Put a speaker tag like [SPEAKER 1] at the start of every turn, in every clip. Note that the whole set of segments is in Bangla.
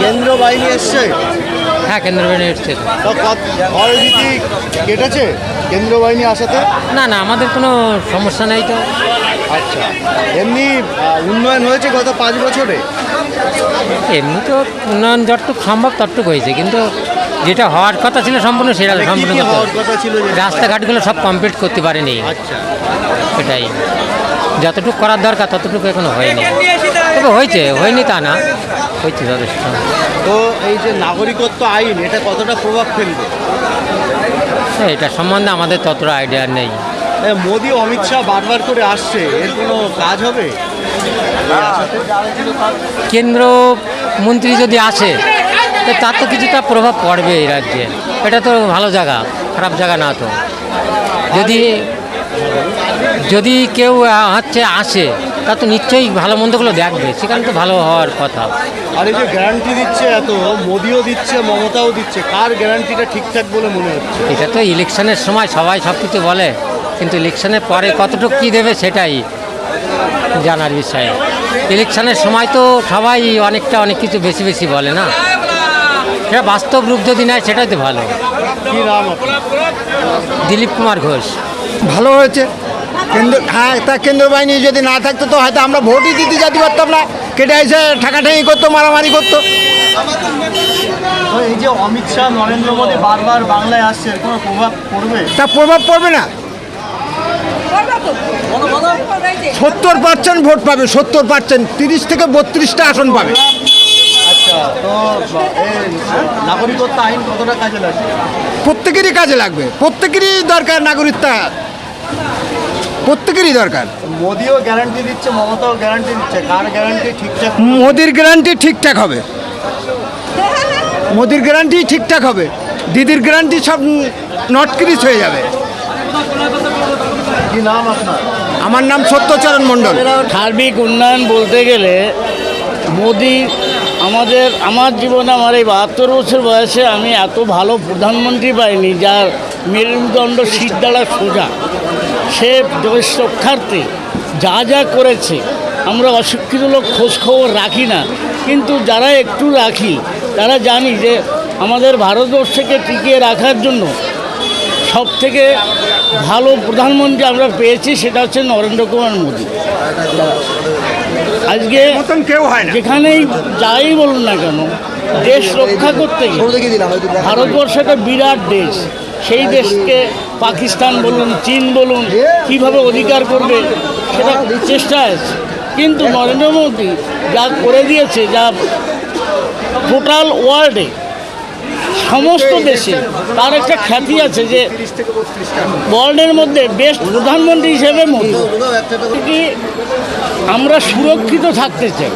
[SPEAKER 1] কেন্দ্র বাহিনী এসছে?
[SPEAKER 2] হ্যাঁ কেন্দ্র বাহিনী এসছে। তো।
[SPEAKER 1] তো কত- ভয় ভীতি কেটেছে কেন্দ্র বাহিনী আসাতে?
[SPEAKER 2] না না আমাদের কোনো সমস্যা নেই তো।
[SPEAKER 1] আচ্ছা এমনি উন্নয়ন হয়েছে গত পাঁচ বছরে?
[SPEAKER 2] এমনি তো উন্নয়ন যতটুক সম্ভব ততটুক হয়েছে কিন্তু যেটা হওয়ার কথা ছিল সম্পূর্ণ সেটা
[SPEAKER 1] মানে
[SPEAKER 2] সম্পূর্ণ
[SPEAKER 1] কথা ছিল
[SPEAKER 2] রাস্তাঘাটগুলো সব কমপ্লিট করতে পারেনি।
[SPEAKER 1] আচ্ছা।
[SPEAKER 2] সেটাই। যতটুকু করার দরকার ততটুকু এখনও হয়নি। তবে হয়েছে হয়নি তা না। হয়েছে যথেষ্ট।
[SPEAKER 1] তো এই যে নাগরিকত্ব আইন এটা কতটা প্রভাব ফেলবে?
[SPEAKER 2] হ্যাঁ, এটা সম্বন্ধে আমাদের ততটা আইডিয়া নেই।
[SPEAKER 1] মোদি অমিত শাহ বারবার করে আসছে এর কোনো কাজ হবে?
[SPEAKER 2] কেন্দ্র মন্ত্রী যদি আসে তার তো কিছুটা প্রভাব পড়বে এই রাজ্যে। এটা তো ভালো জায়গা খারাপ জায়গা না তো। যদি যদি কেউ হচ্ছে আসে তা তো নিশ্চয়ই ভালো মন্দগুলো দেখবে সেখানে তো ভালো হওয়ার কথা।
[SPEAKER 1] আর এই যে গ্যারান্টি দিচ্ছে এত মোদিও দিচ্ছে মমতাও দিচ্ছে কার গ্যারান্টিটা ঠিকঠাক বলে মনে হচ্ছে?
[SPEAKER 2] এটা তো ইলেকশনের সময় সবাই সব কিছু বলে কিন্তু ইলেকশনের পরে কতটুকু কী দেবে সেটাই জানার বিষয়। ইলেকশনের সময় তো সবাই অনেকটা অনেক কিছু বেশি বেশি বলে না? সেটা বাস্তব রূপ যদি নেয় সেটাই তো ভালো।
[SPEAKER 1] কি নাম
[SPEAKER 2] দিলীপ কুমার ঘোষ।
[SPEAKER 3] ভালো হয়েছে। কেন্দ্র হ্যাঁ তা কেন্দ্র বাহিনী যদি না থাকতো তো হয়তো আমরা ভোটই দিতে যেতে পারতাম না। কেটে এসে ঠাকাঠাকি করতো মারামারি করতো।
[SPEAKER 1] তো এই যে অমিত শাহ নরেন্দ্র মোদী বারবার বাংলায় আসছে কোনো প্রভাব পড়বে?
[SPEAKER 3] তা প্রভাব পড়বে না। সত্তর পার্সেন্ট ভোট পাবে সত্তর পার্সেন্ট তিরিশ থেকে বত্রিশটা আসন পাবে।
[SPEAKER 1] আচ্ছা তো এই নাগরিকত্ব আইন কতটা কাজে লাগবে?
[SPEAKER 3] প্রত্যেকেরই কাজে লাগবে প্রত্যেকেরই দরকার নাগরিকত্ব প্রত্যেকেরই দরকার।
[SPEAKER 1] মোদিও গ্যারান্টি দিচ্ছে মমতাও গ্যারান্টি দিচ্ছে কার গ্যারান্টি ঠিকঠাক
[SPEAKER 3] মোদির গ্যারান্টি ঠিকঠাক হবে। মোদির গ্যারান্টি ঠিকঠাক হবে। দিদির গ্যারান্টি সব নট ক্রিস হয়ে যাবে।
[SPEAKER 1] কি নাম আপনার?
[SPEAKER 3] আমার নাম সত্যচরণ মণ্ডল।
[SPEAKER 4] সার্বিক উন্নয়ন বলতে গেলে মোদি আমাদের আমার জীবনে আমার এই বাহাত্তর বছর বয়সে আমি এত ভালো প্রধানমন্ত্রী পাইনি যার মেরুদণ্ড শীত দ্বারা সোজা। সে দেশ রক্ষার্থে যা যা করেছে আমরা অশিক্ষিত লোক খোঁজখবর রাখি না। কিন্তু যারা একটু রাখি তারা জানি যে আমাদের ভারতবর্ষকে টিকিয়ে রাখার জন্য সব থেকে ভালো প্রধানমন্ত্রী আমরা পেয়েছি সেটা হচ্ছে নরেন্দ্র কুমার মোদী। আজকে
[SPEAKER 3] কেউ হয়
[SPEAKER 4] যেখানেই যাই বলুন না কেন দেশ রক্ষা করতে গিয়ে ভারতবর্ষ একটা বিরাট দেশ। সেই দেশকে পাকিস্তান বলুন, চীন বলুন, কীভাবে অধিকার করবে সেটা চেষ্টা আছে। কিন্তু নরেন্দ্র মোদী যা করে দিয়েছে, যা টোটাল ওয়ার্ল্ডে সমস্ত দেশে তার একটা খ্যাতি আছে যে ওয়ার্ল্ডের মধ্যে বেস্ট প্রধানমন্ত্রী হিসেবে মোদী। আমরা সুরক্ষিত থাকতে চাই?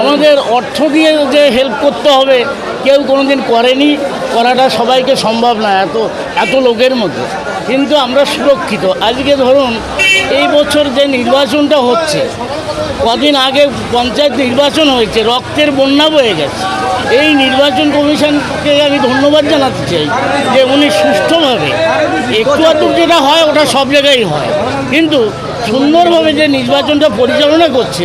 [SPEAKER 4] আমাদের অর্থ দিয়ে যে হেল্প করতে হবে কেউ কোনোদিন করেনি, করাটা সবাইকে সম্ভব না, এত এত লোকের মধ্যে। কিন্তু আমরা সুরক্ষিত। আজকে ধরুন, এই বছর যে নির্বাচনটা হচ্ছে, কদিন আগে পঞ্চায়েত নির্বাচন হয়েছে, রক্তের বন্যা বয়ে গেছে। এই নির্বাচন কমিশনকে আমি ধন্যবাদ জানাতে চাই যে উনি সুষ্ঠুভাবে একটু আধটু যেটা হয়, ওটা সব জায়গায় হয়। কিন্তু সুন্দরভাবে যে নির্বাচনটা পরিচালনা করছে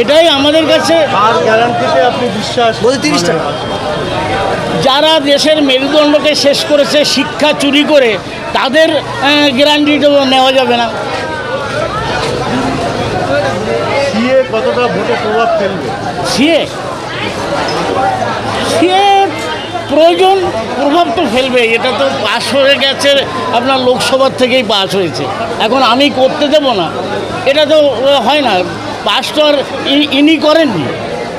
[SPEAKER 4] এটাই আমাদের কাছে
[SPEAKER 1] কার গ্যারান্টিতে আপনি বিশ্বাস তিরিশটা
[SPEAKER 4] যারা দেশের মেরুদণ্ডকে শেষ করেছে শিক্ষা চুরি করে তাদের গ্যারান্টি নেওয়া যাবে না।
[SPEAKER 1] সিএ কতটা ভোটে প্রভাব ফেলবে?
[SPEAKER 4] সিএ? সিএ প্রয়োজন প্রভাব তো ফেলবে। এটা তো পাস হয়ে গেছে আপনার লোকসভার থেকেই পাস হয়েছে। এখন আমি করতে দেব না। এটা তো হয় না। পাস তো আর ই- ইনি করেননি।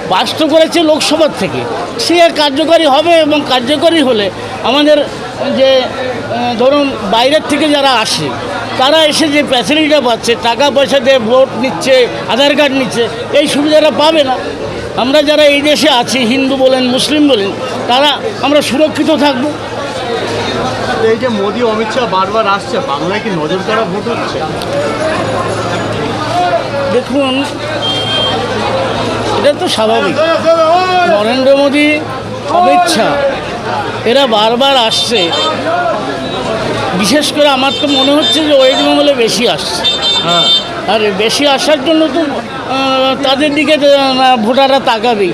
[SPEAKER 4] পাস তো করেছে লোকসভার থেকে। সে কার্যকরী হবে এবং কার্যকরী হলে আমাদের যে ধরুন বাইরের থেকে যারা আসে, তারা এসে যে ফ্যাসিলিটিটা পাচ্ছে, টাকা পয়সা দিয়ে ভোট নিচ্ছে, আধার কার্ড নিচ্ছে, এই সুবিধাটা পাবে না। আমরা যারা এই দেশে আছি, হিন্দু বলেন, মুসলিম বলেন, তারা, আমরা সুরক্ষিত থাকব।
[SPEAKER 1] এই যে মোদি, অমিত শাহ বারবার আসছে, বাংলায় কি নজর কাড়া ভোট হচ্ছে?
[SPEAKER 4] দেখুন এটা তো স্বাভাবিক। নরেন্দ্র মোদী অমিত শাহ এরা বারবার আসছে। বিশেষ করে আমার তো মনে হচ্ছে যে ওয়েস্ট বেঙ্গলে বেশি আসছে।
[SPEAKER 1] হ্যাঁ।
[SPEAKER 4] আর বেশি আসার জন্য তো তাদের দিকে ভোটাররা তাকাবেই।